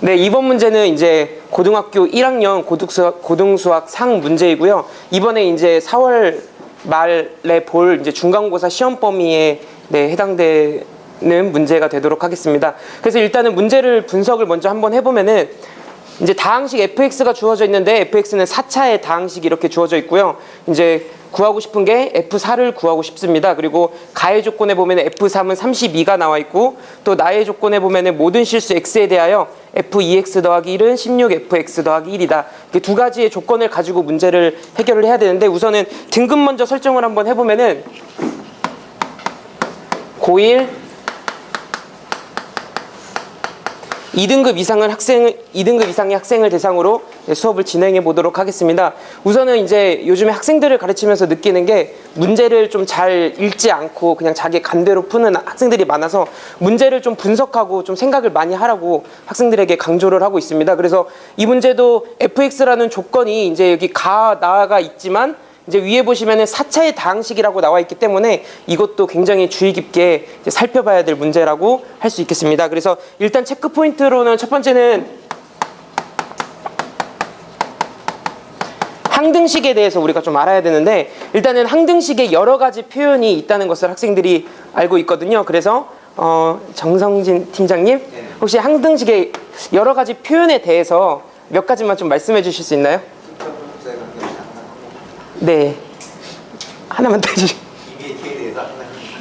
네, 이번 문제는 이제 고등학교 1학년 고등수학, 고등수학 상 문제이고요. 이번에 이제 4월 말에 볼 이제 중간고사 시험 범위에 네, 해당되는 문제가 되도록 하겠습니다. 그래서 일단은 문제를 분석을 먼저 한번 해보면은 이제 다항식 fx가 주어져 있는데 fx는 4차의 다항식이 이렇게 주어져 있고요. 이제 구하고 싶은 게 f4를 구하고 싶습니다. 그리고 가해 조건에 보면 f3은 32가 나와 있고 또 나의 조건에 보면 모든 실수 x에 대하여 f2x 더하기 1은 16fx 더하기 1이다. 이렇게 두 가지의 조건을 가지고 문제를 해결을 해야 되는데 우선은 등급 먼저 설정을 한번 해보면은 고1 2등급 이상을 학생 2등급 이상의 학생을 대상으로 수업을 진행해 보도록 하겠습니다. 우선은 이제 요즘에 학생들을 가르치면서 느끼는 게 문제를 좀 잘 읽지 않고 그냥 자기 감대로 푸는 학생들이 많아서 문제를 좀 분석하고 좀 생각을 많이 하라고 학생들에게 강조를 하고 있습니다. 그래서 이 문제도 fx라는 조건이 이제 여기 가 나가 있지만 이제 위에 보시면은 4차의 다항식이라고 나와 있기 때문에 이것도 굉장히 주의 깊게 살펴봐야 될 문제라고 할 수 있겠습니다. 그래서 일단 체크 포인트로는 첫 번째는 항등식에 대해서 우리가 좀 알아야 되는데 일단은 항등식에 여러 가지 표현이 있다는 것을 학생들이 알고 있거든요. 그래서 어, 정성진 팀장님 혹시 항등식의 여러 가지 표현에 대해서 몇 가지만 좀 말씀해 주실 수 있나요? 네. 하나만 더 해주시.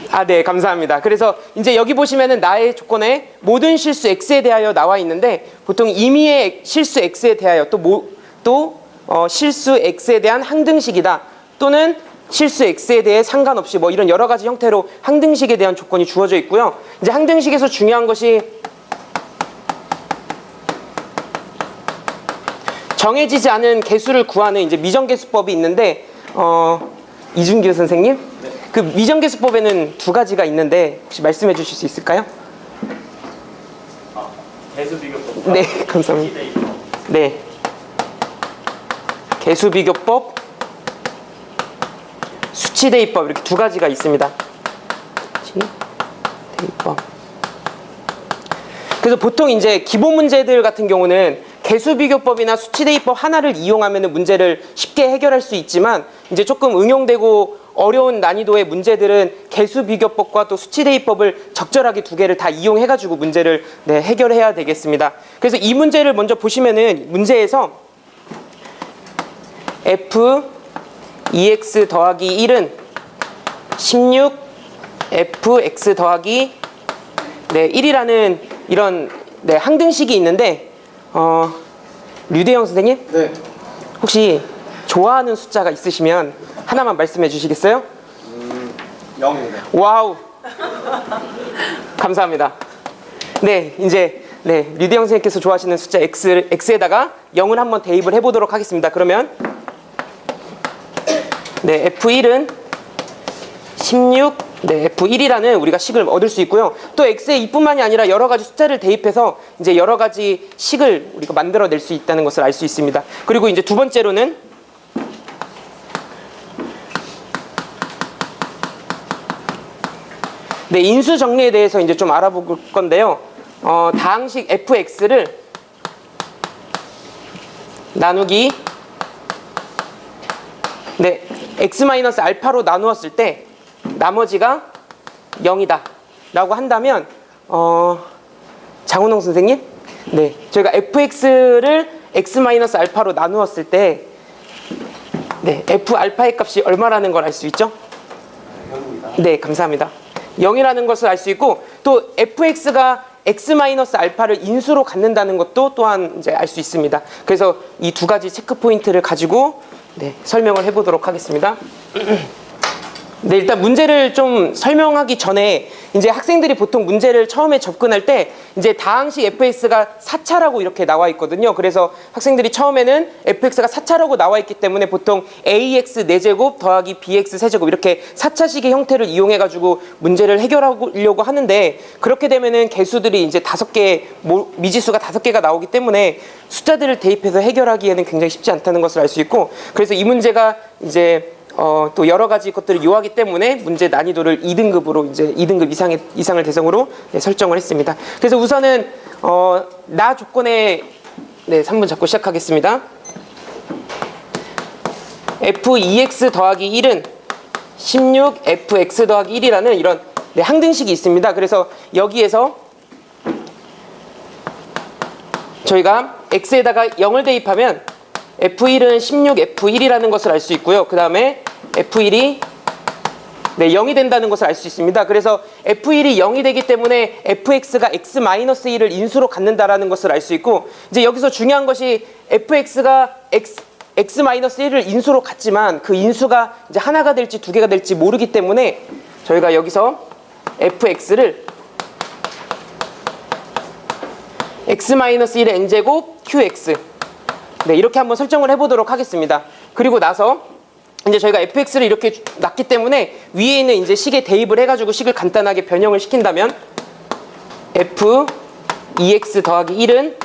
아, 네, 감사합니다. 그래서 이제 여기 보시면은 나의 조건에 모든 실수 x에 대하여 나와 있는데 보통 임의의 실수 x에 대하여 또 모, 또 어, 실수 x에 대한 항등식이다. 또는 실수 x에 대해 상관없이 뭐 이런 여러 가지 형태로 항등식에 대한 조건이 주어져 있고요. 이제 항등식에서 중요한 것이 정해지지 않은 개수를 구하는 이제 미정개수법이 있는데 어, 이준규 선생님 그 미정개수법에는 두 가지가 있는데 혹시 말씀해 주실 수 있을까요? 개수 비교법. 네 감사합니다. 네 개수 비교법, 수치 대입법 이렇게 두 가지가 있습니다. 수치 대입법. 그래서 보통 이제 기본 문제들 같은 경우는 개수 비교법이나 수치 대입법 하나를 이용하면 문제를 쉽게 해결할 수 있지만 이제 조금 응용되고 어려운 난이도의 문제들은 개수 비교법과 또 수치 대입법을 적절하게 두 개를 다 이용해 가지고 문제를 네, 해결해야 되겠습니다. 그래서 이 문제를 먼저 보시면은 문제에서 f 2x 더하기 1은 16 fx 더하기 네, 1이라는 이런 네, 항등식이 있는데 어, 류대영 선생님 네. 혹시 좋아하는 숫자가 있으시면 하나만 말씀해 주시겠어요? 0입니다. 와우 감사합니다. 네 이제 네 류대영 선생님께서 좋아하시는 숫자 x x에다가 0을 한번 대입을 해보도록 하겠습니다. 그러면 네 f1은 16 네, F1이라는 우리가 식을 얻을 수 있고요. 또 X에 이뿐만이 아니라 여러 가지 숫자를 대입해서 이제 여러 가지 식을 우리가 만들어낼 수 있다는 것을 알 수 있습니다. 그리고 이제 두 번째로는 네, 인수 정리에 대해서 이제 좀 알아볼 건데요. 어, 다항식 fx를 나누기 네, x 마이너스 알파로 나누었을 때 나머지가 0이다 라고 한다면 어, 장훈홍 선생님 네 저희가 fx를 x 마이너스 알파로 나누었을 때 네, f 알파의 값이 얼마라는 걸 알 수 있죠? 네 감사합니다 0이라는 것을 알 수 있고 또 fx가 x 마이너스 알파를 인수로 갖는다는 것도 또한 이제 알 수 있습니다. 그래서 이 두 가지 체크 포인트를 가지고 네, 설명을 해보도록 하겠습니다 네, 일단 문제를 좀 설명하기 전에 이제 학생들이 보통 문제를 처음에 접근할 때 이제 다항식 fx가 4차라고 이렇게 나와 있거든요. 그래서 학생들이 처음에는 fx가 4차라고 나와 있기 때문에 보통 ax 4제곱 더하기 bx 세제곱 이렇게 4차식의 형태를 이용해 가지고 문제를 해결하려고 하는데 그렇게 되면은 개수들이 이제 다섯 개 모- 미지수가 다섯 개가 나오기 때문에 숫자들을 대입해서 해결하기에는 굉장히 쉽지 않다는 것을 알 수 있고 그래서 이 문제가 이제 어, 또 여러 가지 것들을 요하기 때문에 문제 난이도를 2등급으로 이제 2등급 이상의 이상을 대상으로 네, 설정을 했습니다. 그래서 우선은 어, 나 조건의 네, 3분 잡고 시작하겠습니다. f2x 더하기 1은 16fx 더하기 1이라는 이런 네, 항등식이 있습니다. 그래서 여기에서 저희가 x에다가 0을 대입하면 f1은 16f1이라는 것을 알 수 있고요. 그 다음에 f1이 네, 0이 된다는 것을 알 수 있습니다. 그래서 f1이 0이 되기 때문에 fx가 x-1을 인수로 갖는다라는 것을 알 수 있고 이제 여기서 중요한 것이 fx가 x x-1을 인수로 갖지만 그 인수가 이제 하나가 될지 두 개가 될지 모르기 때문에 저희가 여기서 fx를 x-1의 n제곱 qx 네, 이렇게 한번 설정을 해보도록 하겠습니다. 그리고 나서 이제 저희가 fx를 이렇게 놨기 때문에 위에 있는 이제 식에 대입을 해가지고 식을 간단하게 변형을 시킨다면 f 2x 더하기 1은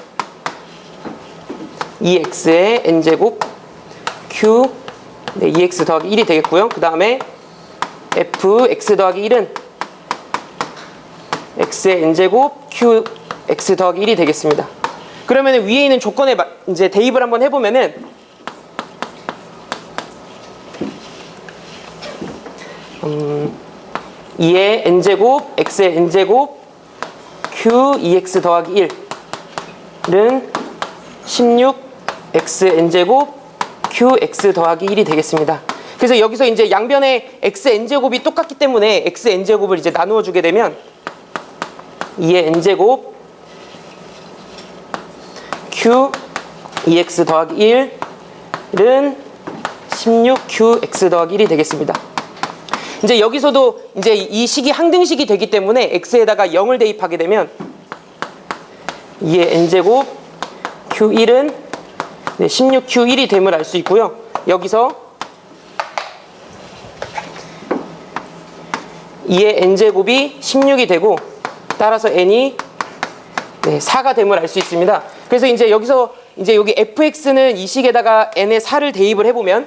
2x의 n제곱 q 네, 2x 더하기 1이 되겠고요. 그 다음에 f x 더하기 1은 x의 n제곱 q x 더하기 1이 되겠습니다. 그러면 위에 있는 조건에 마- 이제 대입을 한번 해보면은 음, 2의 n제곱 x의 n제곱 q 2x 더하기 1은 16 x n제곱 q x 더하기 1이 되겠습니다. 그래서 여기서 이제 양변의 x n제곱이 똑같기 때문에 x n제곱을 이제 나누어 주게 되면 2의 n제곱 q 2x 더하기 1은 16qx 더하기 1이 되겠습니다. 이제 여기서도 이제 이 식이 항등식이 되기 때문에 x에다가 0을 대입하게 되면 2의 n제곱 q1은 16q1이 됨을 알 수 있고요. 여기서 2의 n제곱이 16이 되고 따라서 n이 네, 4가 됨을 알 수 있습니다. 그래서 이제 여기서 이제 여기 fx는 이 식에다가 n의 4를 대입을 해보면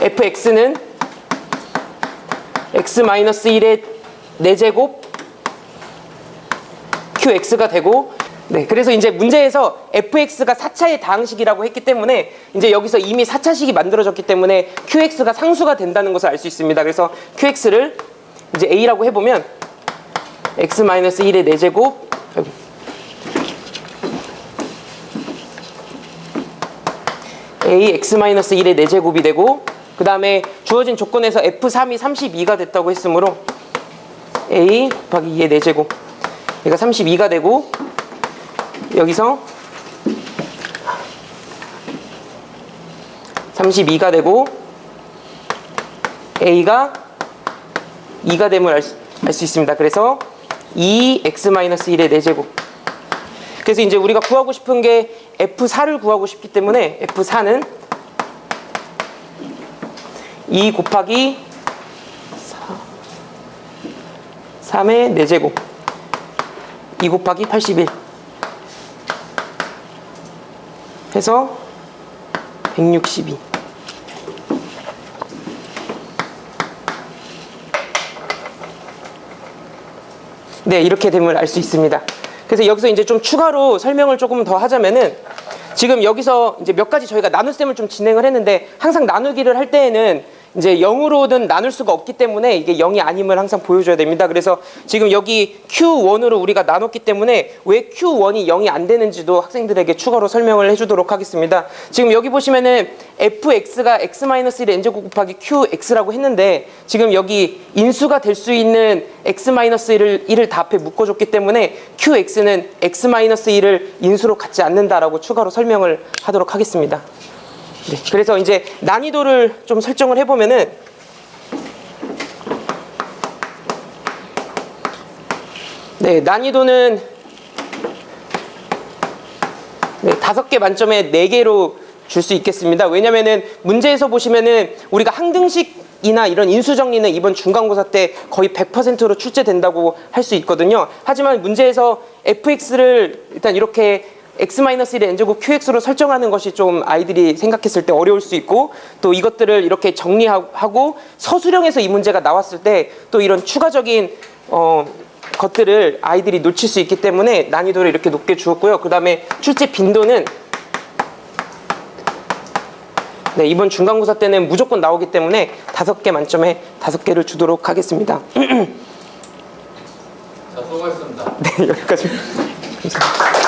fx는 x-1의 4제곱 qx가 되고 네, 그래서 이제 문제에서 fx가 4차의 다항식이라고 했기 때문에 이제 여기서 이미 4차식이 만들어졌기 때문에 qx가 상수가 된다는 것을 알 수 있습니다. 그래서 qx를 이제 a라고 해보면 x-1의 4제곱 여기 a x-1의 4제곱이 되고 그 다음에 주어진 조건에서 f3이 32가 됐다고 했으므로 a 곱하기 2의 4제곱 얘가 32가 되고 여기서 32가 되고 a가 2가 됨을 알 수 있습니다. 그래서 2x-1의 4제곱 그래서 이제 우리가 구하고 싶은 게 F4를 구하고 싶기 때문에 F4는 2 곱하기 4, 3의 4제곱. 2 곱하기 81 해서 162 네, 이렇게 됨을 알 수 있습니다. 그래서 여기서 이제 좀 추가로 설명을 조금 더 하자면은 지금 여기서 이제 몇 가지 저희가 나눗셈을 좀 진행을 했는데 항상 나누기를 할 때에는 이제 0으로는 나눌 수가 없기 때문에 이게 0이 아님을 항상 보여줘야 됩니다. 그래서 지금 여기 Q1으로 우리가 나눴기 때문에 왜 Q1이 0이 안 되는지도 학생들에게 추가로 설명을 해주도록 하겠습니다. 지금 여기 보시면은 fx가 x-1의 n제곱 곱하기 qx라고 했는데 지금 여기 인수가 될 수 있는 x-1을 1을 다 앞에 묶어줬기 때문에 qx는 x-1을 인수로 갖지 않는다라고 추가로 설명을 하도록 하겠습니다. 네, 그래서 이제 난이도를 좀 설정을 해보면은 네, 난이도는 네, 다섯 개 만점에 네 개로 줄 수 있겠습니다. 왜냐면은 문제에서 보시면은 우리가 항등식 이나 이런 인수 정리는 이번 중간고사 때 거의 100%로 출제된다고 할 수 있거든요. 하지만 문제에서 fx를 일단 이렇게 x-1의 n제곱 qx로 설정하는 것이 좀 아이들이 생각했을 때 어려울 수 있고 또 이것들을 이렇게 정리하고 서술형에서 이 문제가 나왔을 때 또 이런 추가적인 어 것들을 아이들이 놓칠 수 있기 때문에 난이도를 이렇게 높게 주었고요. 그 다음에 출제 빈도는 네, 이번 중간고사 때는 무조건 나오기 때문에 다섯 개 만점에 다섯 개를 주도록 하겠습니다. 자, 수고하셨습니다. 네, 여기까지. 감사합니다.